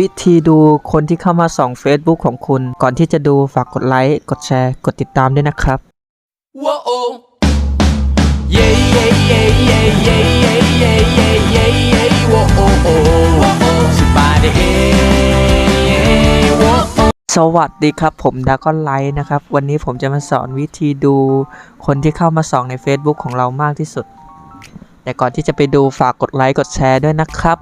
วิธีดูคนที่เข้ามาส่อง Facebook ของคุณ ก่อนที่จะดูฝากกดไลค์ กดแชร์ กดติดตามด้วยนะครับ สวัสดีครับผมดากอนไลท์นะครับ วันนี้ผมจะมาสอนวิธีดูคนที่เข้ามาส่องใน Facebook ของเรามากที่สุด แต่ก่อนที่จะไปดูฝากกดไลค์ กดแชร์ด้วยนะครับ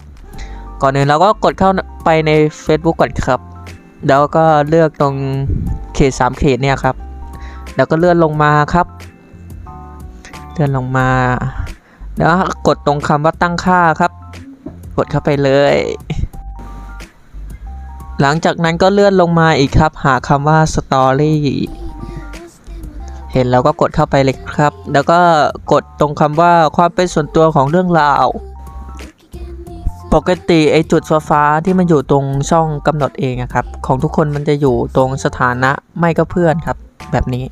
ก่อนอื่นเราก็กดเข้าไปใน Facebook ก่อนครับ แล้วก็เลือกตรงเขต3เขตเนี่ยครับ แล้วก็เลื่อนลงมาครับ เลื่อนลงมา แล้วกดตรงคำว่าตั้งค่าครับ กดเข้าไปเลย หลังจากนั้นก็เลื่อนลงมาอีกครับ หาคำว่า Story เห็นแล้วก็กดเข้าไปเลยครับ แล้วก็กดตรงคำว่าความเป็นส่วนตัวของเรื่องราว ปกติไอจุดฟ้าที่มันอยู่ตรงช่องกำหนดเองอะครับ ของทุกคนมันจะอยู่ตรงสถานะไม่ก็เพื่อนครับ แบบนี้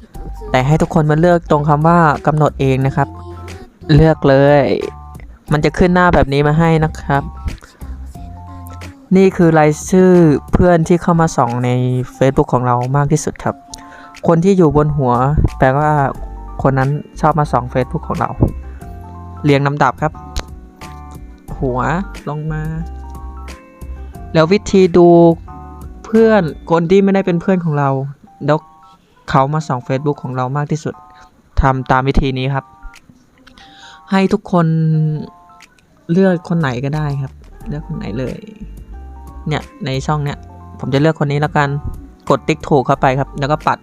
แต่ให้ทุกคนมาเลือกตรงคำว่ากำหนดเองนะครับ เลือกเลย มันจะขึ้นหน้าแบบนี้มาให้นะครับ นี่คือรายชื่อเพื่อนที่เข้ามาส่องใน Facebook ของเรามากที่สุดครับ คนที่อยู่บนหัว แปลว่าคนนั้นชอบมาส่อง Facebook ของเรา เรียงลำดับครับ หัวลงมา แล้ววิธีดูเพื่อนคนที่ไม่ได้เป็นเพื่อนของเรา แล้วเขามาส่อง Facebook ของเรามากที่สุดทำตามวิธีนี้ครับ ให้ทุกคนเลือกคนไหนก็ได้ครับ เลือกคนไหนเลย เนี่ยในช่องเนี้ยผมจะเลือกคนนี้แล้วกันกดติ๊กถูกเข้าไปครับ แล้วก็ปัด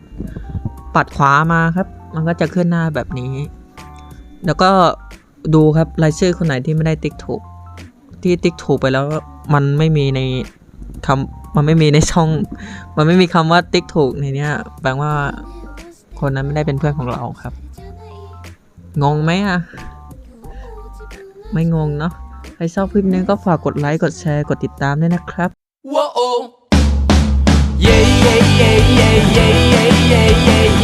ปัดขวามาครับ มันก็จะขึ้นหน้าแบบนี้ แล้วก็ดูครับรายชื่อคนไหนที่ไม่ได้ติ๊กถูก ที่ติ๊กถูกไปแล้วมันไม่มีในคำมันไม่มีในช่อง มันไม่มีคำว่าติ๊กถูกในนี้แปลว่าคนนั้นไม่ได้เป็นเพื่อนของเราครับ งงไหมอะไม่งงเนาะใครชอบคลิปนี้ก็ฝากกดไลค์ กดแชร์ กดติดตามด้วยนะครับว้าว yeah yeah yeah yeah yeah yeah yeah